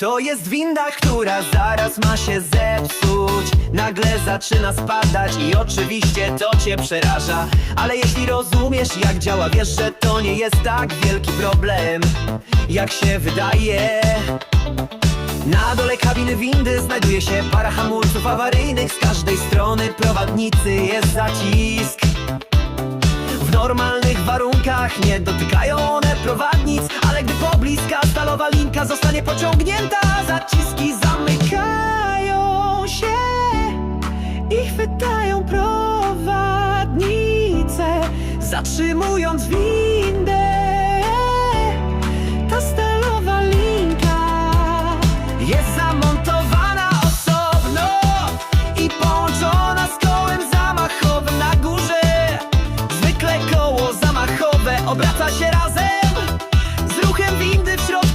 To jest winda, która zaraz ma się zepsuć. Nagle zaczyna spadać i oczywiście to cię przeraża. Ale jeśli rozumiesz jak działa, wiesz, że to nie jest tak wielki problem Jak się wydaje. Na dole kabiny windy znajduje się para hamulców awaryjnych. Z każdej strony prowadnicy jest zacisk. W normalnych warunkach nie dotykają one prowadnic Ale gdy pociągnięta Zaciski zamykają się i chwytają prowadnice Zatrzymując windę. Ta stalowa linka jest zamontowana osobno I połączona z kołem zamachowym na górze. Zwykle koło zamachowe obraca się razem Z ruchem windy w środku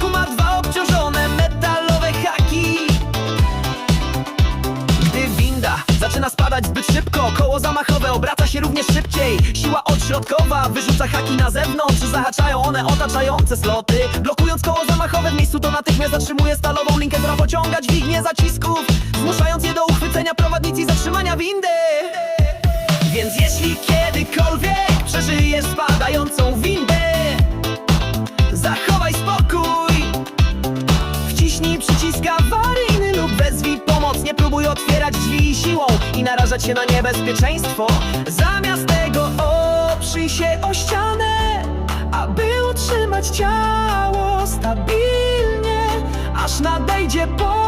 zbyt szybko. Koło zamachowe obraca się również szybciej. Siła odśrodkowa wyrzuca haki na zewnątrz. Zahaczają one otaczające sloty. Blokując koło zamachowe w miejscu to natychmiast zatrzymuje stalową linkę Która pociąga dźwignię zacisków Zmuszając je do uchwycenia prowadnicy i zatrzymania windy. Więc jeśli kiedykolwiek przeżyjesz spadającą windę Zachowaj spokój. Wciśnij przycisk Nie próbuj otwierać drzwi siłą i narażać się na niebezpieczeństwo. Zamiast tego oprzyj się o ścianę Aby utrzymać ciało stabilnie Aż nadejdzie pora